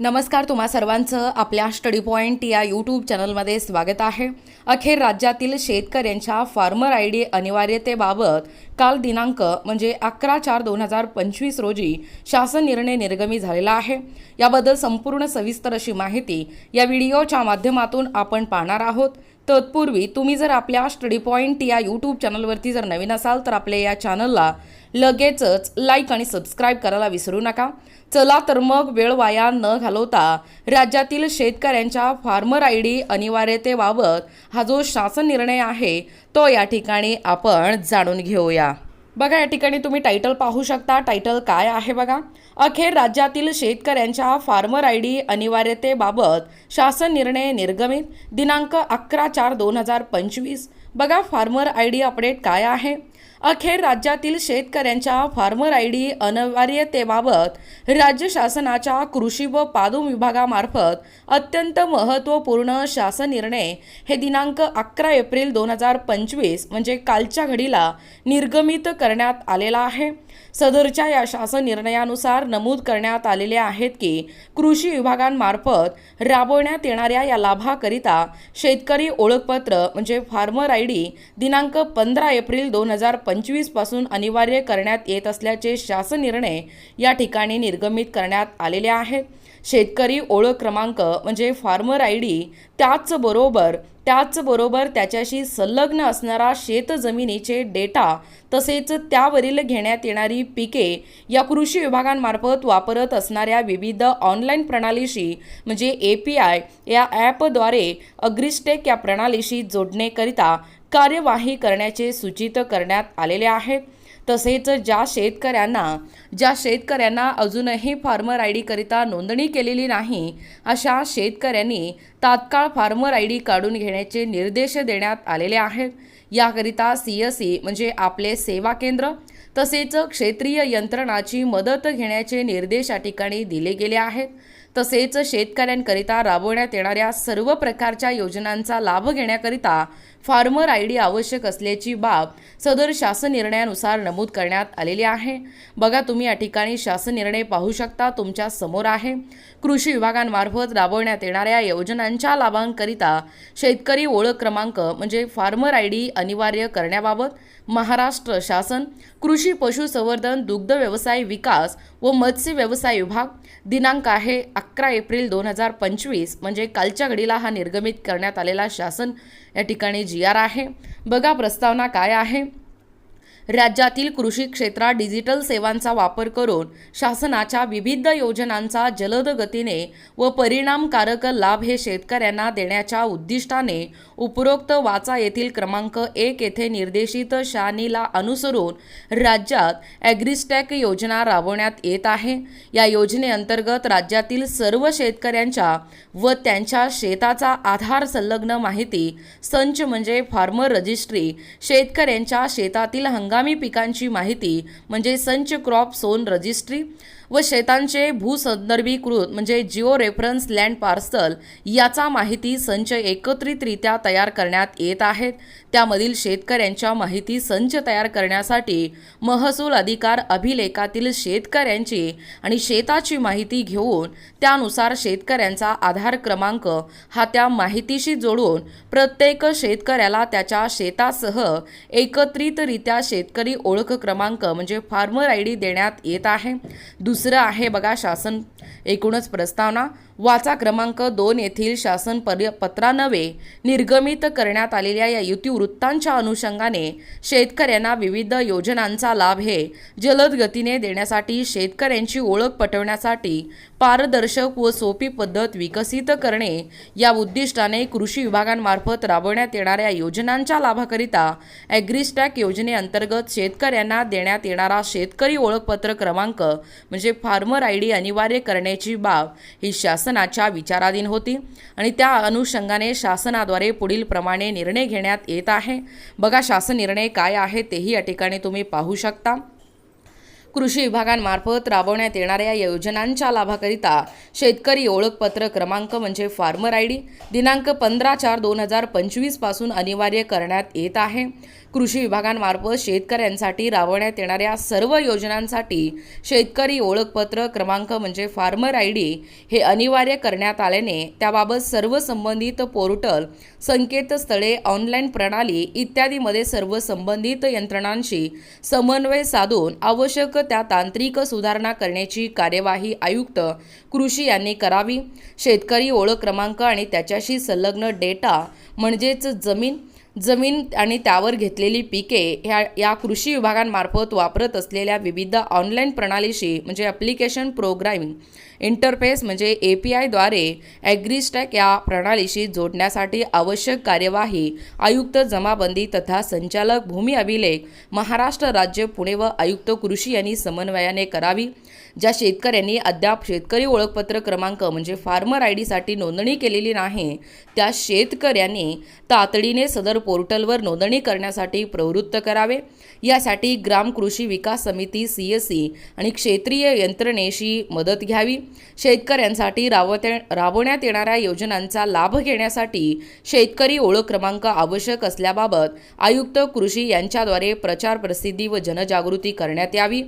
नमस्कार तुम्हा सर्वांचं आपल्या स्टडी पॉईंट या यूट्यूब चॅनलमध्ये स्वागत आहे. अखेर राज्यातील शेतकऱ्यांच्या फार्मर आय डी अनिवार्यतेबाबत काल दिनांक म्हणजे अकरा चार दोन हजार पंचवीस रोजी शासन निर्णय निर्गमी झालेला आहे. याबद्दल संपूर्ण सविस्तर अशी माहिती या व्हिडिओच्या माध्यमातून आपण पाहणार आहोत. तत्पूर्वी तुम्ही जर आपल्या स्टडी पॉईंट या यूट्यूब चॅनलवरती जर नवीन असाल तर आपल्या या चॅनलला लगेचच लाईक आणि सबस्क्राईब करायला विसरू नका. चला तर मग वेळ वाया न घालवता राज्यातील शेतकऱ्यांच्या फार्मर आय डी अनिवार्यतेबाबत हा जो शासन निर्णय आहे तो या ठिकाणी आपण जाणून घेऊया. बघा या ठिकाणी तुम्ही टायटल पाहू शकता. टायटल काय आहे बघा? अखेर राज्यातील शेतकऱ्यांच्या फार्मर आय डी अनिवार्यतेबाबत शासन निर्णय निर्गमित. दिनांक अकरा चार दोन हजार पंचवीस. बघा फार्मर आय डी अपडेट काय आहे? अखेर राज्यातील शेतकऱ्यांच्या फार्मर आय डी अनिवार्यतेबाबत राज्य शासनाच्या कृषी व पादुम विभागामार्फत अत्यंत महत्त्वपूर्ण शासन निर्णय हे दिनांक अकरा एप्रिल दोन हजार पंचवीस म्हणजे कालच्या घडीला निर्गमित करण्यात आलेला आहे. सदरच्या या शासन निर्णयानुसार नमूद करण्यात आलेले आहेत की कृषी विभागांमार्फत राबवण्यात येणाऱ्या या लाभाकरिता शेतकरी ओळखपत्र म्हणजे फार्मर आय डी दिनांक पंधरा एप्रिल दोन हजार पंचवीसपासून अनिवार्य करण्यात येत असल्याचे शासन निर्णय या ठिकाणी निर्गमित करण्यात आलेले आहेत. शेतकरी ओळख क्रमांक म्हणजे फार्मर आय डी त्याचबरोबर त्याचबरोबर त्याच्याशी संलग्न असणारा शेतजमिनीचे डेटा तसेच त्यावरील घेण्यात येणारी पिके या कृषी विभागांमार्फत वापरत असणाऱ्या विविध ऑनलाईन प्रणालीशी म्हणजे ए पी आय या ॲपद्वारे अग्रिस्टेक या प्रणालीशी जोडणेकरिता कार्यवाही करण्याचे सूचित करण्यात आलेले आहे. तसेच ज्या शेतकऱ्यांना ज्या शेतकऱ्यांना अजूनही फार्मर आय डीकरिता नोंदणी केलेली नाही अशा शेतकऱ्यांनी तात्काळ फार्मर आय डी काढून घेण्याचे निर्देश देण्यात आलेले आहेत याकरिता सी एस सी म्हणजे आपले सेवा केंद्र तसेच क्षेत्रीय यंत्रणाची मदत घेण्याचे निर्देश या ठिकाणी दिले गेले आहेत. तसेच शेतकऱ्यांकरिता राबवण्यात येणाऱ्या सर्व प्रकारच्या योजनांचा लाभ घेण्याकरिता फार्मर आय डी आवश्यक असल्याची बाब सदर शासन निर्णयानुसार नमूद करण्यात आलेली आहे. बघा तुम्ही या ठिकाणी शासन निर्णय पाहू शकता. तुमच्यासमोर आहे. कृषी विभागांमार्फत राबवण्यात येणाऱ्या योजनांच्या लाभांकरिता शेतकरी ओळख क्रमांक म्हणजे फार्मर आय डी अनिवार्य करण्याबाबत महाराष्ट्र शासन कृषी पशुसंवर्धन दुग्ध व्यवसाय विकास व मत्स्य व्यवसाय विभाग दिनांक आहे अकरा एप्रिल दोन हजार पंचवीस. म्हणजे कालच्या घडीला हा निर्गमित करण्यात आलेला शासन या ठिकाणी जी आर आहे. बघा प्रस्तावना काय आहे. राज्यातील कृषी क्षेत्रात डिजिटल सेवांचा वापर करून शासनाच्या विविध योजनांचा जलद गतीने व परिणामकारक लाभ हे शेतकऱ्यांना देण्याच्या उद्दिष्टाने उपरोक्त वाचा येथील क्रमांक एक येथे निर्देशित शानीला अनुसरून राज्यात ॲग्रिस्टॅक योजना राबवण्यात येत आहे. या योजनेअंतर्गत राज्यातील सर्व शेतकऱ्यांच्या व त्यांच्या शेताचा आधार संलग्न माहिती संच म्हणजे फार्मर रजिस्ट्री शेतकऱ्यांच्या शेतातील हंगाम पिकांची माहिती म्हणजे संच क्रॉप सोन रजिस्ट्री व शेतांचे भूसंदर्भीकृत म्हणजे जिओ रेफरन्स लँड पार्सल याचा माहिती संच एकत्रितरित्या तयार करण्यात येत आहेत. त्यामधील शेतकऱ्यांच्या माहिती संच तयार करण्यासाठी महसूल अधिकार अभिलेखातील शेतकऱ्यांची आणि शेताची माहिती घेऊन त्यानुसार शेतकऱ्यांचा आधार क्रमांक हा त्या माहितीशी जोडून प्रत्येक शेतकऱ्याला त्याच्या शेतासह एकत्रितरित्या शेतकरी ओळख क्रमांक म्हणजे फार्मर आय डी देण्यात येत आहे. दुस दुसरं आहे बघा शासन एकूणच प्रस्तावना. वाचा क्रमांक दोन येथील शासन पर पत्रानवे निर्गमित करण्यात आलेल्या या युतिवृत्तांच्या अनुषंगाने शेतकऱ्यांना विविध योजनांचा लाभ हे जलद गतीने देण्यासाठी शेतकऱ्यांची ओळख पटवण्यासाठी पारदर्शक व सोपी पद्धत विकसित करणे या उद्दिष्टाने कृषी विभागांमार्फत राबवण्यात येणाऱ्या योजनांच्या लाभाकरिता ॲग्रिस्टॅक योजनेअंतर्गत शेतकऱ्यांना देण्यात येणारा शेतकरी ओळखपत्र क्रमांक म्हणजे फार्मर आय डी अनिवार्य करण्याची बाब ही शासनाच्या विचाराधीन होती आणि त्या अनुषंगाने शासनाद्वारे पुढील प्रमाणे निर्णय घेण्यात येत आहे. बघा शासन निर्णय काय आहे तेही या ठिकाणी तुम्ही पाहू शकता. कृषी विभागांमार्फत राबवण्यात येणाऱ्या योजनांच्या लाभाकरिता शेतकरी ओळखपत्र क्रमांक म्हणजे फार्मर आय डी दिनांक पंधरा चार दोन हजार पंचवीसपासून अनिवार्य करण्यात येत आहे. कृषी विभागांमार्फत शेतकऱ्यांसाठी राबवण्यात येणाऱ्या सर्व योजनांसाठी शेतकरी ओळखपत्र क्रमांक म्हणजे फार्मर आय डी हे अनिवार्य करण्यात आल्याने त्याबाबत सर्व संबंधित पोर्टल संकेतस्थळे ऑनलाईन प्रणाली इत्यादीमध्ये सर्व संबंधित यंत्रणांशी समन्वय साधून आवश्यक त्या तांत्रिक सुधारणा करण्याची कार्यवाही आयुक्त कृषी यांनी करावी. शेतकरी ओळख क्रमांक आणि त्याच्याशी संलग्न डेटा म्हणजेच जमीन जमीन आणि त्यावर घेतलेली पिके ह्या या कृषी विभागांमार्फत वापरत असलेल्या विविध ऑनलाईन प्रणालीशी म्हणजे ॲप्लिकेशन प्रोग्रामिंग इंटरफेस म्हणजे ए पी आयद्वारे ॲग्रिस्टॅक या प्रणालीशी जोडण्यासाठी आवश्यक कार्यवाही आयुक्त जमाबंदी तथा संचालक भूमी अभिलेख महाराष्ट्र राज्य पुणे व आयुक्त कृषी यांनी समन्वयाने करावी ज्या शेतकऱ्यांनी अद्याप शेतकरी ओळखपत्र क्रमांक म्हणजे फार्मर आय डीसाठी नोंदणी केलेली नाही त्या शेतकऱ्यांनी तातडीने सदर पोर्टलवर नोंदणी करण्यासाठी प्रवृत्त करावे. यासाठी ग्राम कृषी विकास समिती सी एस सी आणि क्षेत्रीय यंत्रणेशी मदत घ्यावी. शेतकऱ्यांसाठी राबवते राबवण्यात येणाऱ्या योजनांचा लाभ घेण्यासाठी शेतकरी ओळख क्रमांक आवश्यक असल्याबाबत आयुक्त कृषी यांच्याद्वारे प्रचार प्रसिद्धी व जनजागृती करण्यात यावी.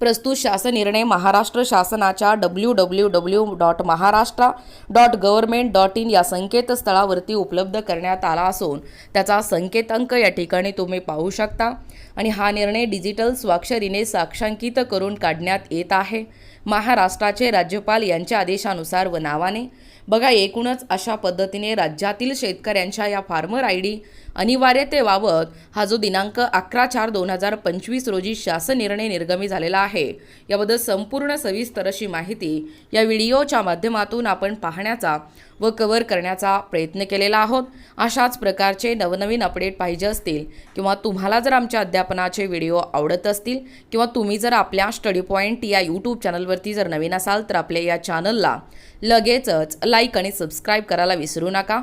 प्रस्तुत शासन निर्णय महाराष्ट्र शासनाच्या W W W dot Maharashtra dot government dot in या संकेतस्थळावरती उपलब्ध करण्यात आला असून त्याचा संकेतांक या ठिकाणी तुम्ही पाहू शकता. आणि हा निर्णय डिजिटल स्वाक्षरीने साक्षांकित करून काढण्यात येत आहे. महाराष्ट्राचे राज्यपाल यांच्या आदेशानुसार व नावाने. बघा एकूणच अशा पद्धतीने राज्यातील शेतकऱ्यांच्या या फार्मर आय डी अनिवार्यतेबाबत हा जो दिनांक अकरा चार दोन हजार पंचवीस रोजी शासन निर्णय निर्गमी झालेला आहे. याबद्दल संपूर्ण सविस्तर अशी माहिती या व्हिडिओच्या माध्यमातून आपण पाहण्याचा व कव्हर करण्याचा प्रयत्न केलेला आहोत. अशाच प्रकारचे नवनवीन अपडेट पाहिजे असतील किंवा तुम्हाला जर आमच्या अध्यापनाचे व्हिडिओ आवडत असतील किंवा तुम्ही जर आपल्या स्टडी पॉईंट या यूट्यूब चॅनलवरती जर नवीन असाल तर आपल्या या चॅनलला लगेचच लाईक आणि सबस्क्राईब करायला विसरू नका.